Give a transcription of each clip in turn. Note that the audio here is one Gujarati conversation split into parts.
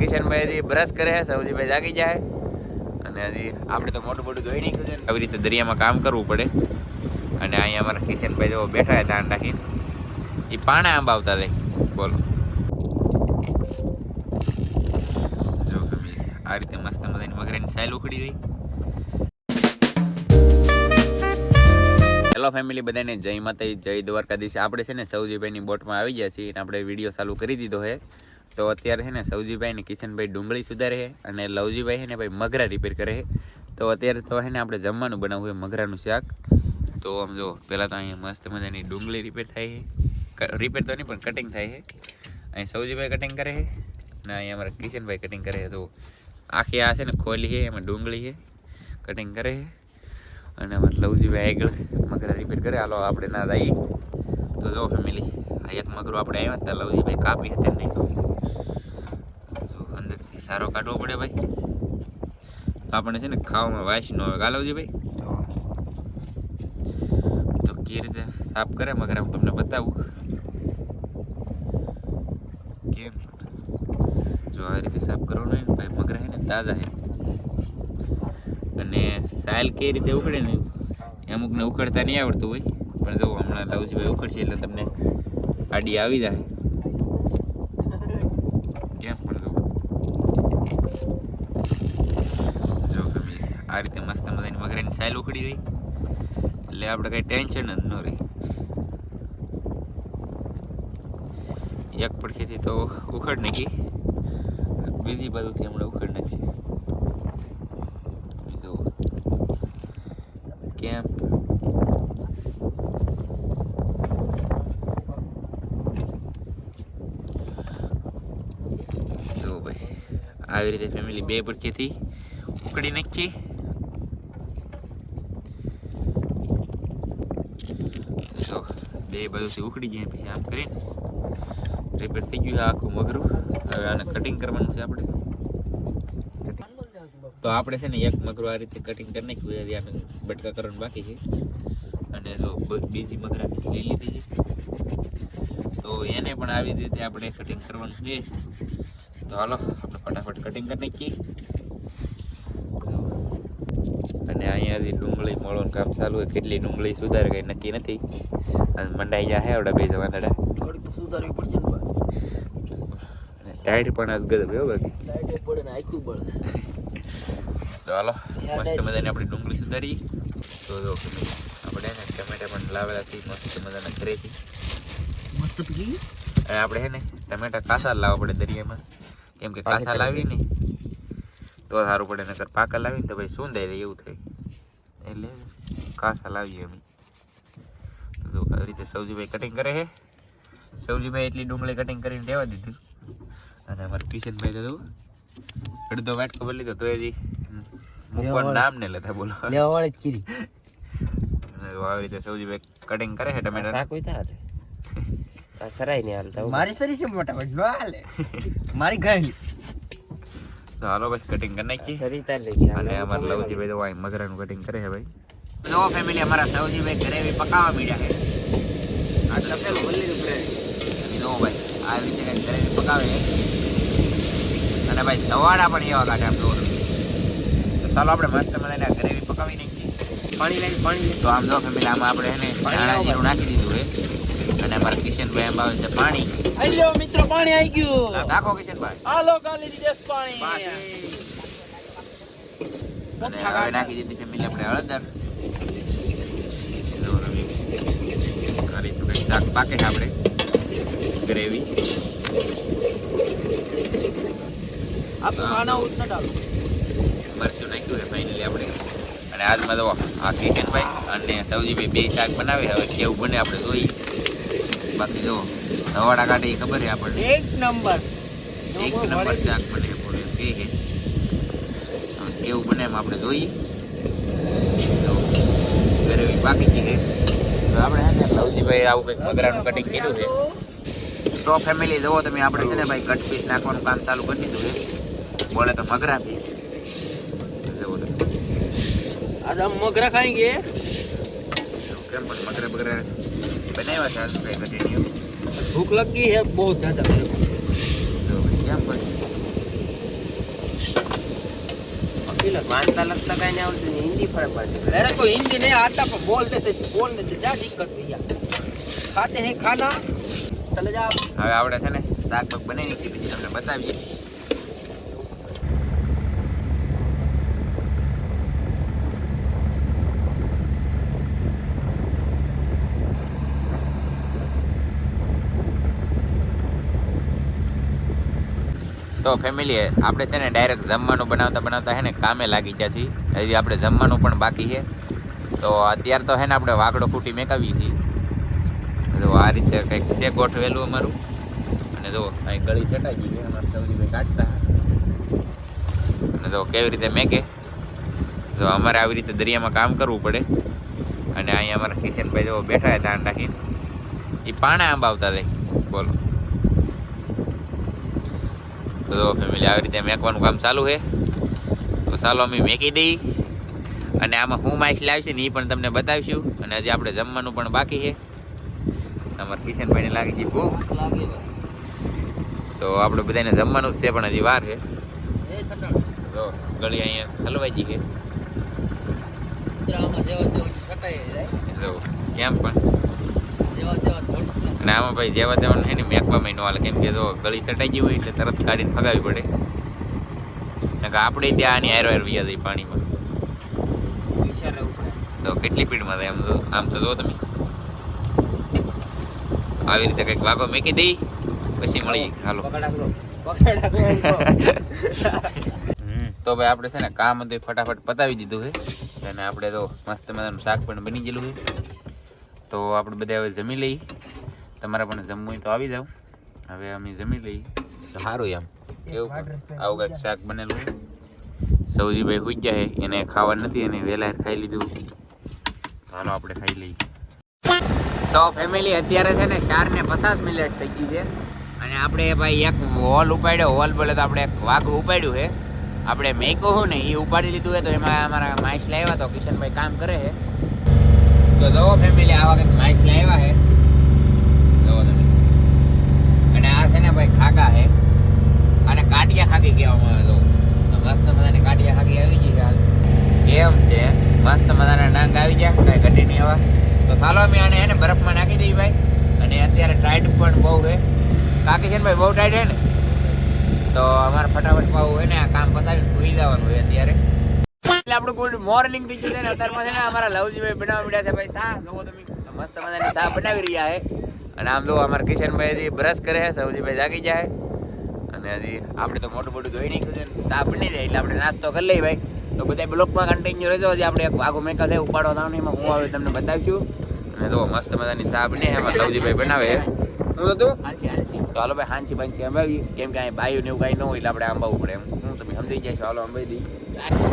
કિશનભાઈ હજી બ્રશ કરે છે, સૌજીભાઈ જાગી જાય. અને હજી આપણે તો મોટું મોટું ધોઈ નાખ્યું છે આવી રીતે દરિયામાં કામ કરવું પડે. અને અહીંયા અમારા કિશનભાઈ જો બેઠા છે ધાન રાખીને. એ પાણા આંબ આવતા રહે. બોલો. આ રીતે મસ્ત મજાની મગરની સાઈલ ઉખડી રહી. હેલો ફેમિલી બધાને જય માતા જય દ્વારકાધીશ. આપણે છે ને સૌજીભાઈની બોટમાં આવી ગયા છીએ અને આપણે વીડિયો ચાલુ કરી દીધો છે. તો અત્યારે છે ને સૌજીભાઈ ને કિશનભાઈ ડુંગળી સુધારે છે અને લવજીભાઈ છે ને ભાઈ મગરા રિપેર કરે છે. તો અત્યારે તો છે ને આપણે જમવાનું બનાવવું છે મગરાનું શાક. તો આમ જો, પહેલાં તો અહીંયા મસ્ત મજાની ડુંગળી રિપેર થાય છે. રિપેર તો નહીં, પણ કટિંગ થાય છે. અહીં સૌજીભાઈ કટિંગ કરે છે અને અહીંયા અમારા કિશનભાઈ કટિંગ કરે છે. તો આખી આ છે ને ખોલી છે, એમાં ડુંગળી છે. કટિંગ કરે છે. અને અમારે લવજીભાઈ આગળ મગરા રિપેર કરે. હાલો, આપણે ના જઈએ. તો જો ફેમિલી આ એક મગરો આપણે આવ્યા હતા. લવજીભાઈ કાપી હતી નહીં સારો કાઢવો પડે ભાઈ. આપણે છે ને ખાવામાં વાસ ન આવે ગાલવજી ભાઈ. તો કઈ રીતે સાફ કરે મગર હું તમને બતાવું. કેમ? જો આ રીતે સાફ કરવાનું હોય ભાઈ મગરા હે ને તાજા હે અને સાયલ કઈ રીતે ઉખડે ને અમુકને ઉખડતા નહીં આવડતું હોય. પણ જો હમણાં લવજીભાઈ ઉખડશે એટલે તમને આડી આવી જાય કેમ પણ જો જો તમે આ રીતે મસ્ત મજાની મગરાની સાઈલ ઉખડી રહી. એટલે આપણે કઈ ટેન્શન જ ન રહી. એક પડખેથી તો ઉખડ નાખી. બીજી બાજુથી હમણાં ઉખડ નાખી. જો કેમ્પ આવી રીતે ફેમિલી બે પડખેથી ઉકળી નાખી જો બે બાજુથી ઉખડી જાય પછી આમ કરીને રિપેર થઈ ગયું આખું મગરું. હવે આને કટિંગ કરવાનું છે આપણે. તો આપણે છે ને એક મગરું આ રીતે કટિંગ કરી નાખ્યું હજી આને બટકા કરવાનું બાકી છે. અને જો બીજી મગરા પીસ લઈ લીધી છે. તો એને પણ આવી રીતે આપણે કટિંગ કરવાનું છે. તો હાલો, આપણે ફટાફટ કટિંગ કરી નાખીએ. અને અહીંયા હજી ડુંગળી મળવાનું કામ ચાલુ હોય, કેટલી ડુંગળી સુધારે કંઈ નક્કી નથી. મંડાઈ ગયા હે આવડા બે જવાના થોડીક સુધારવી પડશે ને ટાઈટ પણ આ ગયો બાકી. લાઈટ પડે ને આખું પડે. તો હાલો મસ્ત મજાની આપણી ડુંગળી સુધારી. તો જો આપણે ને ટમેટા પણ લાવેલા છે મસ્ત મજાના ઘરેથી. મસ્ત પીલી અને આપણે હે ને ટમેટા કાસા લાવવા પડે દરિયામાં. કેમ કે કાસા લાવી ને તો સારું પડે નકર પાકા લાવીને તો ભાઈ શું રહે એવું થાય. એટલે કાસા લાવીએ અમે. જો આવી રીતે સૌજીભાઈ કટિંગ કરે છે. સૌજીભાઈ એટલી ડુંગળી કટિંગ કરીને લેવા દીધી. અને અમારે કિશનભાઈ તો અડધો વાટકો ભરી લીધો તો હજી મૂકવાનું નામ ને લેતા બોલો. લેવાવાળી જ કીરી આવી રીતે સૌજીભાઈ કટિંગ કરે છે ટમેટા શાક હોય તારે સરાય ને હાલતા મારી સરી છે મોટા ભાઈ નો હાલે. મારી ઘણી તો હાલો બસ કટિંગ કરી નાખી સરી તાર લઈ ગયા અને અમારા લવજીભાઈ તો વાય મગરાનું કટિંગ કરે છે ભાઈ. જો ફેમિલી અમારા સવજીભાઈ ગ્રેવી પકાવવા મીડ્યા છે. આ તપેલું ભલી રૂપ રે જો ભાઈ આ રીતે કંઈક ગ્રેવી પકાવે અને ભાઈ સવાડા પણ એવા કાઢે આમ જો તો ચાલો આપણે મસ્ત મજાને ગ્રેવી પકાવી નાખીએ. પાણી લઈને પાણી તો આમ જો ફેમિલી આમાં આપણે એને ધાણા જીરું નાખી દીધું છે. અને અમારા કિશનભાઈ એમ આવે છે પાણી. હેલો મિત્રો પાણી આવી ગયું. નાખો કિશનભાઈ. હાલો ગાલી દીધે પાણી. નાખી દીધી ફેમિલી આપણે હળદર જો રવિ કરી તો કંઈક શાક પાકે આપણે. ગ્રેવી મરચું નાખ્યું છે ફાઇનલી આપણે. અને આજમાં તો આ કિશનભાઈ અને સૌજીભાઈ બે શાક બનાવે હવે કેવું બને આપણે જોઈએ. બાકી જો ધવાડા કાઢે એ ખબર છે આપણને? એક નંબર. એક નંબર શાક બને પૂરું એમ છે. કેવું બને એમ આપણે જોઈએ. તો ગ્રેવી બાકી છે. તો આપણે છે ને લવજીભાઈ આવું કંઈક મગરાનું કટિંગ કર્યું છે. તો ફેમિલી જુઓ તમે આપણે છે ને ભાઈ કટ પીસ નાખવાનું કામ ચાલુ કરી દીધું છે. બોલે તો મગરા પીસ આજે હમ મગરા ખાએંગે કેમ પણ મગરા બગરા બનાવ્યા છે આજુ કંઈ કટિંગ ભૂખ લગી હે બહુ જ્યાદા કેમ પછી પેલા વાંચતા લખતા નહીં આવડતું હિન્દી ફરક હિન્દી નહીં આતા પણ બોલ દેતે બોલ દેતે જા દિક્કત થઈ જા ખાતે હે ખાના. ચલે જા. હવે આવડે છે ને શાક બને નીકળી તમને બતાવીએ. તો ફેમિલી આપણે છે ને ડાયરેક્ટ જમવાનું બનાવતા બનાવતા છે ને કામે લાગી ગયા છીએ. હજી આપણે જમવાનું પણ બાકી છે. તો અત્યારે તો છે ને આપણે વાકડો ખૂટી મેકાવી છીએ. જો આ રીતે કંઈક છે ગોઠવેલું અમારું. અને જો અહીં ગળી છટાઈ ગઈ છે. અમારે સૌજીભાઈ કાઢતા. અને જો કેવી રીતે મેકે. જો અમારે આવી રીતે દરિયામાં કામ કરવું પડે. અને અહીંયા અમારા કિશનભાઈ જો બેઠા હતા રાખીને. એ પાણા આંબાવતા રહે બોલો તો ફેમિલી આવી રીતે મેકવાનું કામ ચાલુ છે. તો ચાલો અમે મેકી દઈ. અને આમાં હું માઇક લાવીશું ને એ પણ તમને બતાવીશું. અને હજી આપણે જમવાનું પણ બાકી છે. અમારા કિશનભાઈને લાગી ગઈ બહુ લાગે તો આપણે બધાને જમવાનું જ છે પણ હજી વાર છે. તો ગળી અહીંયા હલવાઈ છે. કેમ પણ? અને આમાં ભાઈ જેવા તેવા નહીં ને મેકવામાં ન હાલે કેમ કે જો ગળી ચટાઈ ગઈ હોય એટલે તરત કાઢીને ફગાવી પડે. કારણ કે આપણે ત્યાં આની હારો હાર વ્યા જઈ પાણીમાં. તો કેટલી સ્પીડમાં થાય? આમ તો આમ તો જો તમે. આવી રીતે કંઈક વાગો મેકી દઈ પછી મળી હાલો. તો ભાઈ આપણે છે ને કામ હતું ફટાફટ પતાવી દીધું છે. અને આપણે તો મસ્ત મજાનું શાક પણ બની ગયેલું છે. તો આપણે બધા હવે જમી લઈ તમારે પણ જમવું હોય તો આવી જાવ હવે અમે જમી લઈ તો સારું એમ. એવું આવું કાંઈક શાક બનેલું સૌજીભાઈ હોઈ ગયા છે. એને ખાવા નથી એને વહેલા ખાઈ લીધું. ચાલો આપણે ખાઈ લઈએ. તો ફેમિલી અત્યારે છે ને ચાર ને પચાસ મિનિટ થઈ ગઈ છે. અને આપણે ભાઈ એક હોલ ઉપાડ્યો. હોલ બોલે તો આપણે એક વાઘ ઉપાડ્યું છે. આપણે મેકો હું ને એ ઉપાડી લીધું છે. તો એમાં અમારા માઇસ લાવ્યા તો કિશનભાઈ કામ કરે છે. તો જવો ફેમિલી આવા વખત માઇસ લાવ્યા છે જવો તમે. અને આ છે ને ભાઈ ખાકા છે અને કાટિયા ખાકી કહેવામાં આવે તો. મસ્ત મજાની કાટિયા ખાકી આવી ગઈ હાલ. કેમ છે? મસ્ત મજાના ડાંગ આવી ગયા? કાંઈ ઘટી નહીં આવા. તો ચાલો અમે આને એને બરફમાં નાખી દઈએ ભાઈ. અને અત્યારે ટાઈટ પણ બહુ છે. કાકી છે ને ભાઈ બહુ ટાઈટ છે ને? તો અમારે ફટાફટ પાવું હોય ને આ કામ પતાવીને ભૂલી જવાનું હોય અત્યારે. એટલે આપણું ગુડ મોર્નિંગ થઈ ગયું છે અત્યારમાં છે ને અમારા લવજીભાઈ બનાવવા મળ્યા છે ભાઈ શાહ જોવો તમે મસ્ત મજાની શા બનાવી રહ્યા છે. અને આમ જો અમારા કિશનભાઈ હજી બ્રશ કરે છે સૌજીભાઈ જાગી જાય અને હજી આપણે તો મોટું મોટું ધોઈ નીકળ્યું છે ને બની જાય, એટલે આપણે નાસ્તો કરી લઈએ ભાઈ. તો બધા બ્લોકમાં કન્ટિન્યુ રહેજો, હજી આપણે એક વાઘો મેકા છે ઉપાડો થવાનું એમાં હું આવે તમને બતાવીશું. અને જો મસ્ત મજાની શા બની એમાં લવજીભાઈ બનાવે હું તો? તું હાંચી. હાંચી ભાઈ હાંચી પાંચી અંબાવી કેમ કે અહીં બાયું ને એવું કાંઈ ન હોય એટલે આપણે આંબાવવું પડે એમ. હું તમે સમજી જાય છો હાલો અંબાઈ દઈ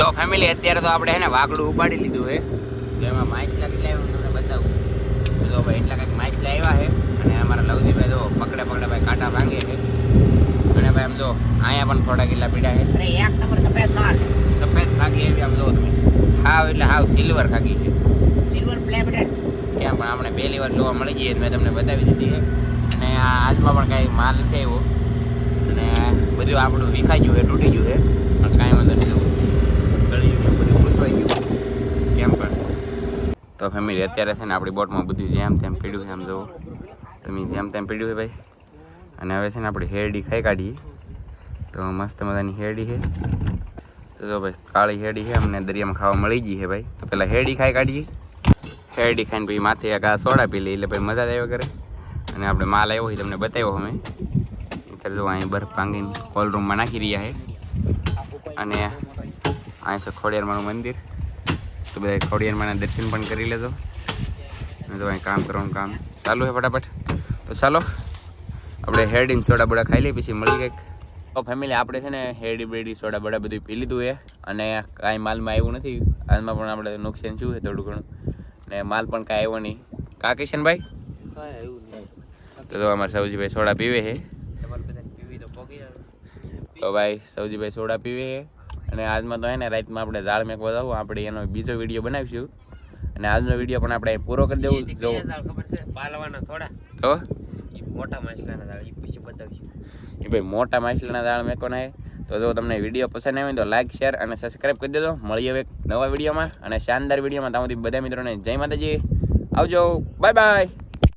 તો ફેમિલી અત્યારે તો આપણે હે ને વાગડું ઉપાડી લીધું હે તો એમાં માછલા કેટલા આવ્યું તમને બતાવું. તો ભાઈ એટલા કંઈક માછલા આવ્યા છે. અને અમારા લવજીભાઈ તો પકડે પકડે ભાઈ કાંટા ભાંગે છે. અને ભાઈ આમ જો અહીંયા પણ થોડા કિલ્લા પીડા છે. અરે એક નંબર સફેદ માલ. સફેદ ખાકી એવી આમ જો તમે. હાવ એટલે હાવ સિલ્વર ખાકી છે. સિલ્વર પ્લેટેડ ત્યાં પણ આપણે પહેલી વાર જોવા મળી જઈએ મેં તમને બતાવી દીધી છે. અને આજમાં પણ કાંઈ માલ છે એવો અને બધું આપણું વિખાઈ ગયું છે, તૂટી ગયું છે. પણ કાંઈ વાંધો નહીં ગળી ગયું, બધું ઘૂસવાઈ ગયું. કેમ પણ. તો ફેમિલી અત્યારે છે ને આપણી બોટમાં બધું જેમ તેમ પીડ્યું છે, આમ જુઓ. તમે જેમ તેમ પીડ્યું છે ભાઈ. અને હવે છે ને આપણે હેરડી ખાઈ કાઢીએ તો મસ્ત મજાની હેરડી છે. તો જો ભાઈ, કાળી હેરડી છે, અમને દરિયામાં ખાવા મળી ગઈ છે ભાઈ. તો પહેલાં હેરડી ખાઈ કાઢીએ. હેરડી ખાઈને પછી માથે આ સોડા પી લઈએ, એટલે ભાઈ મજા જ આવ્યા કરે અને આપણે માલ આવ્યો હોય તમને બતાવ્યો અમે. અત્યારે જો અહીં બરફ ભાંગીને હોલ રૂમમાં નાખી રહ્યા છે. અને અહીં છે ખોડિયારમાંનું મંદિર. તો બધા ખોડિયારમાંના દર્શન પણ કરી લેજો. અને તો અહીં કામ કરવાનું કામ. ચાલુ છે ફટાફટ. તો ચાલો, આપણે હેરડીને સોડા બોડા ખાઈ લઈએ, પછી મળી કંઈક. તો ફેમિલી આપણે છે ને હેરડી બેડી સોડા બોડા બધું પી લીધું છે. અને કાંઈ માલમાં આવ્યું નથી. હાલમાં પણ આપણે નુકસાન શું છે થોડું ઘણું. ને માલ પણ કાંઈ આવ્યો નહીં. કા કિશનભાઈ? કાંઈ એવું નહીં. તો અમારે સૌજીભાઈ સોડા પીવે છે. તો પોગી આવે તો ભાઈ સૌજીભાઈ સોડા પીવે છે. અને આજમાં તો હે ને રાતમાં આપણે ઝાડ મેકવા જવું આપણે એનો બીજો વીડિયો બનાવીશું. અને આજનો વીડિયો પણ આપણે પૂરો કરી દેવું. જો. ખબર છે? પાલવાના થોડા. તો? મોટા માછલાના દાળ એ પછી બતાવીશું. એ ભાઈ મોટા માછલાના દાળ મેકવાના છે. તો જો તમને વીડિયો પસંદ આવે તો લાઇક શેર અને સબસ્ક્રાઈબ કરી દેજો. મળીએ હવે એક નવા વિડીયોમાં. અને શાનદાર વિડીયોમાં તમારી બધા મિત્રોને જય માતાજી. આવજો. Bye bye